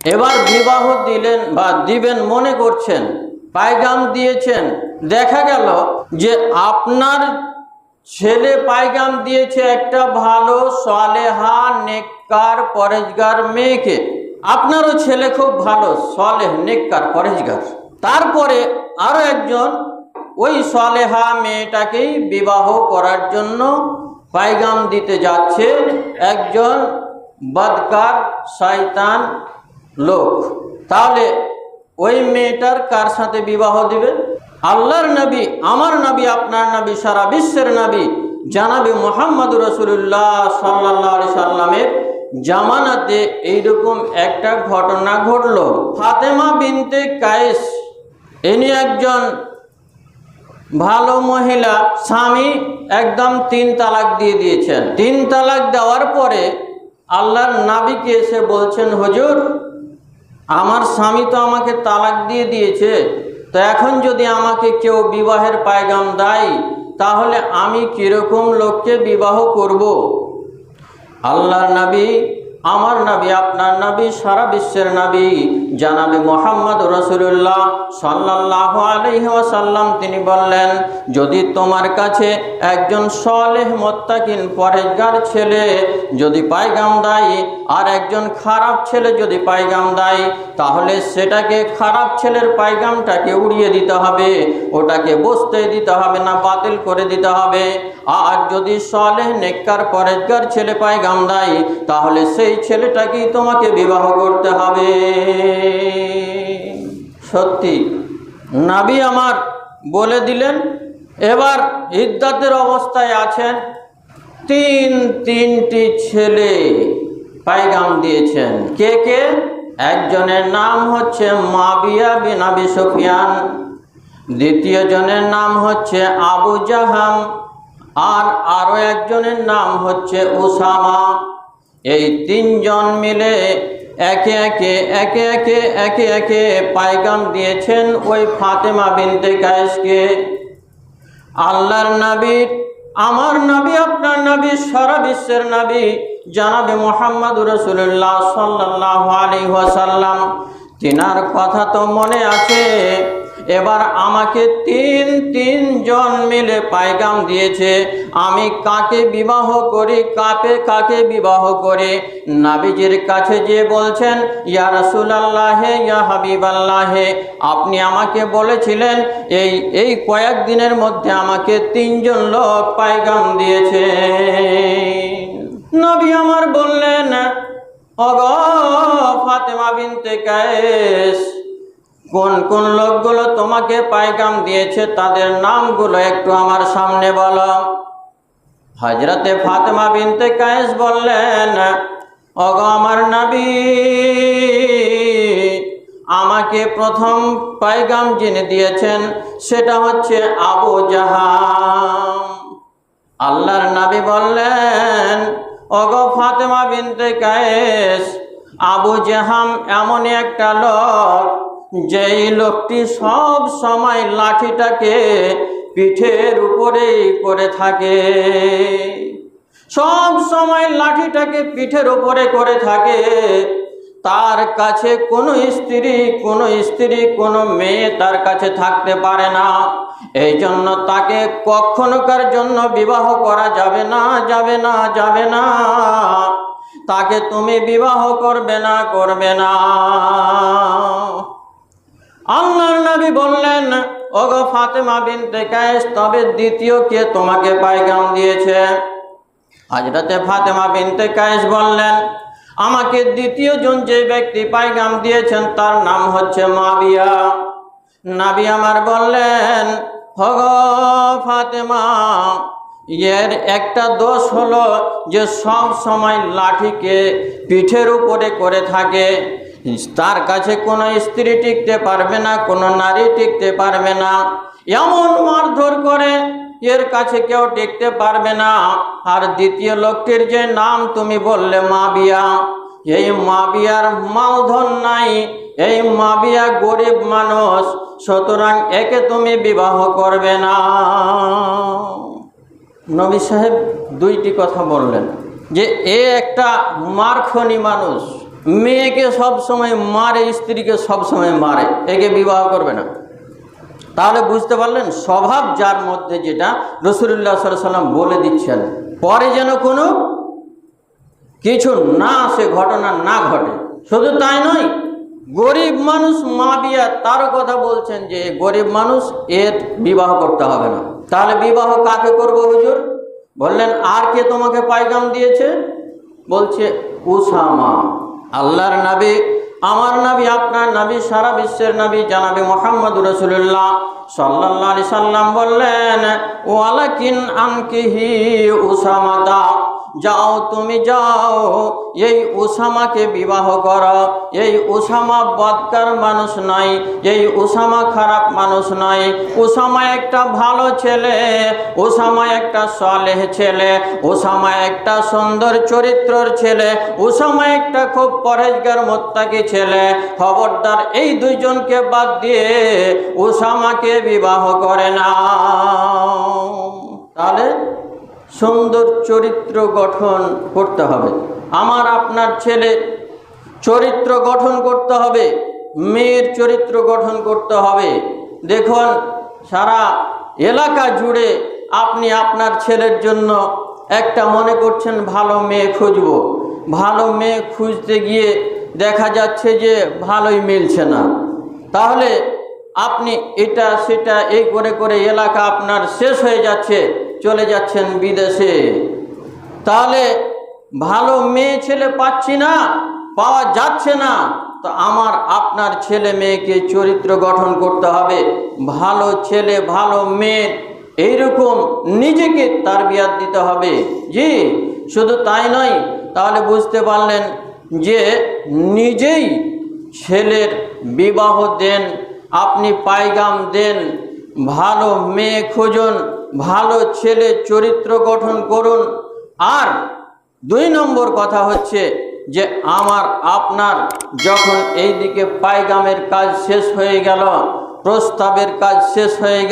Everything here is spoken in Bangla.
এবার বিবাহ দিলেন বা দিবেন মনে করছেন, পায়গাম দিয়েছেন, দেখা গেল যে আপনার ছেলে পায়গাম দিয়েছে একটা ভালো, সলেহা, নেককার পরেজগার মেয়েকে। আপনারও ছেলে খুব ভালো, সলেহ, নেককার পরেজগার তারপরে আরও একজন, ওই সলেহা মেয়েটাকেই বিবাহ করার জন্য পায়গাম দিতে যাচ্ছে একজন বদকার, শয়তান লোক। তাহলে ওই মেয়েটার কার সাথে বিবাহ দিবে? আল্লাহর নবী, আমার নবী, আপনার নবী, সারা বিশ্বের নবী, জানাবি মোহাম্মদ রসুল্লাহ সাল্লাহ সাল্লামের জামানাতে এইরকম একটা ঘটনা ঘটলো। ফাতেমা বিনতে কায়েস, ইনি একজন ভালো মহিলা, স্বামী, একদম তিন তালাক দিয়ে দিয়েছেন। তিন তালাক দেওয়ার পরে আল্লাহর নাবিকে এসে বলছেন, হুজুর আমার স্বামী তো আমাকে তালাক দিয়ে দিয়েছে, তো এখন যদি আমাকে কেউ বিবাহের পায়গাম দেয়, তাহলে আমি কীরকম লোককে বিবাহ করব? আল্লাহর নাবি, আমার নাবি, আপনার নাবি, সারা বিশ্বের নবী জানাবি মোহাম্মদ রসুল্লাহ সাল্লাহ আলহিহাসাল্লাম তিনি বললেন, যদি তোমার কাছে একজন সলেহ মোত্তাকিন পরেজগার ছেলে যদি পায়গাম দেয় আর একজন খারাপ ছেলে যদি পায়গাম দেয়, তাহলে সেটাকে খারাপ ছেলের পায়গামটাকে উড়িয়ে দিতে হবে, ওটাকে বসতে দিতে হবে না, বাতিল করে দিতে হবে। আর যদি সলেহ নেককার পরেজগার ছেলে পায়গাম দেয়, তাহলে সেই ছেলেটাকেই তোমাকে বিবাহ করতে হবে। সত্যি। নাবি আমার বলে দিলেন, এবার ইদ্দাতের অবস্থায় আছেন তিন তিনটি ছেলে পাইগাম দিয়েছেন। কে কে? একজনের নাম হচ্ছে মাবিয়া বিন আবি সুফিয়ান দ্বিতীয় জনের নাম হচ্ছে আবু জাহাম, আর আরও একজনের নাম হচ্ছে উসামা। এই তিনজন মিলে একে একে একে একে একে একে পাইগাম দিয়েছেন ওই ফাতেমা বিনতে কায়েসকে আল্লাহর নাবির আমার নাবি, আপনার নাবি, সারা বিশ্বের নাবি, জানাবে মোহাম্মদ রসুল্লাহ সাল্লাহ আলী ওয়াসাল্লাম। তিনার কথা তো মনে আছে। এবার আমাকে তিন তিনজন মিলে পায়গাম দিয়েছে। আমি কাকে বিবাহ করি, কাপে কাকে বিবাহ করি? নাবিজির কাছে যে বলছেন, ইয়া রাসূলুল্লাহে, ইয়া হাবিবাল্লাহে। আপনি আমাকে বলেছিলেন, এই এই কয়েকদিনের মধ্যে আমাকে তিনজন লোক পায়গাম দিয়েছে। নবী আমার বললেন, অগ ফাতেমা বিনতে কায়েস কোন কোন লোকগুলো তোমাকে পায়গাম দিয়েছে, তাদের নামগুলো একটু আমার সামনে বলো। হজরতে ফাতেমা বিনতে কায়েস বললেন অগ আমার নাবি, আমাকে প্রথম পায়গাম যিনি দিয়েছেন, সেটা হচ্ছে আবু জাহাম। আল্লাহর নাবি বললেন অগ ফাতেমা বিনতে কায়েস, আবু জাহাম এমন একটা লোক যেই লোকটি সব সময় লাঠিটাকে পিঠের উপরেই করে থাকে, সব সময় লাঠিটাকে পিঠের উপরে করে থাকে, তার কাছে কোনো স্ত্রী কোনো স্ত্রী, কোনো মেয়ে তার কাছে থাকতে পারে না। এই জন্য তাকে কখনোকার জন্য বিবাহ করা যাবে না যাবে না যাবে না। তাকে তুমি বিবাহ করবে না করবে না। আল্লাহর নবী বললেন, ওগো ফাতেমা বিনতে কায়েস, তবে দ্বিতীয় কে তোমাকে পায়গাম দিয়েছে? হজরতে ফাতেমা বিনতে কায়েস বললেন, আমাকে দ্বিতীয় জন যে ব্যক্তি পায়গাম দিয়েছেন, তার নাম হচ্ছে মাবিয়া। নাবি আমার বললেন হগ ফাতেমা, এর একটা দোষ হলো যে সব সময় লাঠিকে পিঠের উপরে করে থাকে। তার কাছে কোনো স্ত্রী টিকতে পারবে না, কোনো নারী টিকতে পারবে না। এমন মারধর করে এর কাছে কেউ টিকতে পারবে না। আর দ্বিতীয় লোকটির যে নাম তুমি বললে মাবিয়া, এই মাবিয়ার মালধন নাই। এই মাবিয়া গরিব মানুষ, সুতরাং একে তুমি বিবাহ করবে না। নবী সাহেব দুইটি কথা বললেন, যে এ একটা মারখনি মানুষ। মেয়েকে সব সময় মারে, স্ত্রীকে সব সময় মারে। একে বিবাহ করবে না। তাহলে বুঝতে পারলেন স্বভাব যার মধ্যে যেটা রসুল্লাহ সাল্লাম বলে দিচ্ছেন। পরে যেন কোনো কিছু না আসে, ঘটনা না ঘটে। শুধু তাই নয়, গরিব মানুষ মা বিয়া, তারও কথা বলছেন যে গরিব মানুষ এর বিবাহ করতে হবে না। তাহলে বিবাহ কাকে করব হুজুর? বললেন, আর কে তোমাকে পাইগাম দিয়েছে? বলছে, উসামা। আল্লাহর নাবি, আমার নাবি, আপনার নাবি, সারা বিশ্বের নাবি জানাবি মোহাম্মদ রসুল্লাহ সাল্লাহ আলি সাল্লাম বললেন, ওয়ালাকিন আনকিহি উসামা দা যাও, তুমি যাও। এই উসামাকে বিবাহ করো। এই উসামা বদকার মানুষ নয়, এই উসামা খারাপ মানুষ নয়। উসামা একটা ভালো ছেলে উসামা একটা সলেহ ছেলে উসামা একটা সুন্দর চরিত্রর ছেলে উসামা একটা খুব পরেজগার মোত্তাকি ছেলে। খবরদার এই দুইজনকে বাদ দিয়ে উসামাকে বিবাহ করে না তাহলে সুন্দর চরিত্র গঠন করতে হবে। আমার আপনার ছেলে চরিত্র গঠন করতে হবে, মেয়ের চরিত্র গঠন করতে হবে। দেখুন, সারা এলাকা জুড়ে আপনি আপনার ছেলের জন্য একটা মনে করছেন, ভালো মেয়ে খুঁজব। ভালো মেয়ে খুঁজতে গিয়ে দেখা যাচ্ছে যে ভালোই মিলছে না। তাহলে আপনি এটা, সেটা এই করে করে এলাকা আপনার শেষ হয়ে যাচ্ছে। চলে যাচ্ছেন বিদেশে। তাহলে ভালো মেয়ে ছেলে পাচ্ছি না, পাওয়া যাচ্ছে না। তো আমার আপনার ছেলে মেয়েকে চরিত্র গঠন করতে হবে। ভালো ছেলে, ভালো মেয়ে, এইরকম নিজেকে তার বিয়াদ দিতে হবে। জি, শুধু তাই নয়, তাহলে বুঝতে পারলেন যে নিজেই ছেলের বিবাহ দেন, আপনি পাইগাম দেন, ভালো মেয়ে খুঁজুন ভালো ছেলে চরিত্র গঠন করুন। আর দুই নম্বর কথা হচ্ছে যে আমার, আপনার যখন এই দিকে পায়গামের কাজ শেষ হয়ে গেল, প্রস্তাবের কাজ শেষ হয়ে গেল